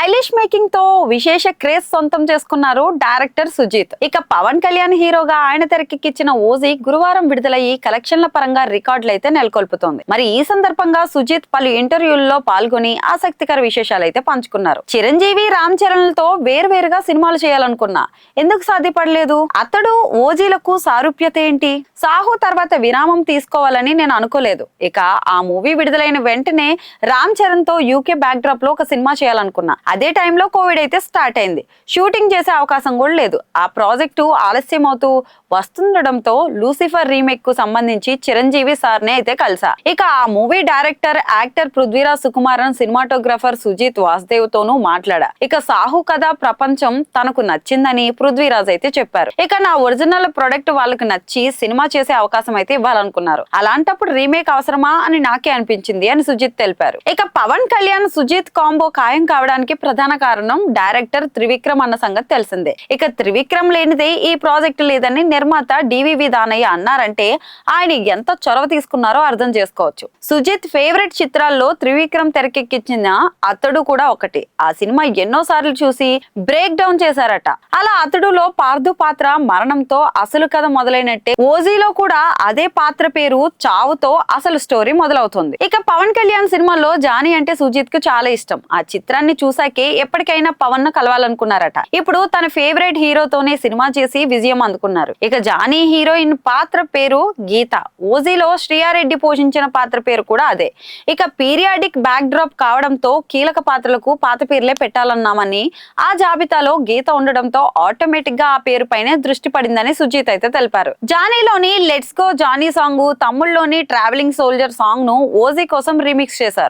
Stylish మేకింగ్తో విశేష craze సొంతం చేసుకున్నారు డైరెక్టర్ సుజిత్. ఇక పవన్ కళ్యాణ్ హీరోగా ఆయన తెరకెక్కిచ్చిన ఓజీ గురువారం విడుదలయ్యి కలెక్షన్ల పరంగా రికార్డులు అయితే నెలకొల్పుతోంది. మరి ఈ సందర్భంగా సుజిత్ పలు ఇంటర్వ్యూల్లో పాల్గొని ఆసక్తికర విశేషాలు అయితే పంచుకున్నారు. చిరంజీవి రామ్ చరణ్లతో వేర్వేరుగా సినిమాలు చేయాలనుకున్నా ఎందుకు సాధ్యపడలేదు? అతడు ఓజీలకు సారూప్యత ఏంటి? సాహు తర్వాత విరామం తీసుకోవాలని నేను అనుకోలేదు. ఇక ఆ మూవీ విడుదలైన వెంటనే రామ్ చరణ్తో యూకే బ్యాక్ డ్రాప్లో ఒక సినిమా చేయాలనుకున్నా. అదే టైంలో కోవిడ్ అయితే స్టార్ట్ అయింది. షూటింగ్ చేసే అవకాశం కూడా లేదు. ఆ ప్రాజెక్టు ఆలస్యం అవుతూ వస్తుండడంతో లూసిఫర్ రీమేక్కు సంబంధించి చిరంజీవి సార్ నే అయితే కలిసా. ఇక ఆ movie director actor Prithviraj Sukumaran cinematographer Sujith Vasudev తోనూ మాట్లాడా. ఇక సాహు కథ ప్రపంచం తనకు నచ్చిందని పృథ్వీరాజ్ అయితే చెప్పారు. ఇక నా ఒరిజినల్ ప్రొడక్ట్ వాళ్ళకి నచ్చి సినిమా చేసే అవకాశం అయితే ఇవ్వాలనుకున్నారు. అలాంటప్పుడు రీమేక్ అవసరమా అని నాకే అనిపించింది అని సుజిత్ తెలిపారు. ఇక పవన్ కళ్యాణ్ సుజిత్ కాంబో ఖాయం కావడానికి ప్రధాన కారణం డైరెక్టర్ త్రివిక్రమ్ అన్న సంగతి తెలిసిందే. ఇక త్రివిక్రమ్ లేనిదే ఈ ప్రాజెక్ట్ లేదని నిర్మాత డివివి దానయ్య అన్నారంటే ఆయన ఎంత చొరవ తీసుకున్నారో అర్థం చేసుకోవచ్చు. సుజిత్ ఫేవరెట్ చిత్రాల్లో త్రివిక్రమ్ తెరకెక్కించిన అతడు కూడా ఒకటి. ఆ సినిమా ఎన్నో సార్లు చూసి బ్రేక్ డౌన్ చేశారట. అలా అతడులో పార్థు పాత్ర మరణంతో అసలు కథ మొదలైనట్టే ఓజీలో కూడా అదే పాత్ర పేరు చావుతో అసలు స్టోరీ మొదలవుతుంది. ఇక పవన్ కళ్యాణ్ సినిమాలో జానీ అంటే సుజిత్కు చాలా ఇష్టం. ఆ చిత్రాన్ని చూసాకే ఎప్పటికైనా పవన్ను కలవాలనుకున్నారట. ఇప్పుడు తన ఫేవరెట్ హీరోతోనే సినిమా చేసి విజయం అందుకున్నారు. ఇక జానీ హీరోయిన్ పాత్ర పేరు గీత. ఓజీలో శ్రీయారెడ్డి పోషించిన పాత్ర పేరు కూడా అదే. ఇక పీరియాడిక్ బ్యాక్ డ్రాప్ కావడంతో కీలక పాత్రలకు పాత పేర్లే పెట్టాలన్నామని ఆ జాబితాలో గీత ఉండడంతో ఆటోమేటిక్గా ఆ పేరు పైనే దృష్టి పడిందని సుజిత్ అయితే తెలిపారు. జానీలోని లెట్స్ గో జానీ సాంగ్ తమ్ముళ్ళలోని ట్రావెలింగ్ సోల్జర్ సాంగ్ను ఓజీ కోసం రీమిక్స్ చేశారు.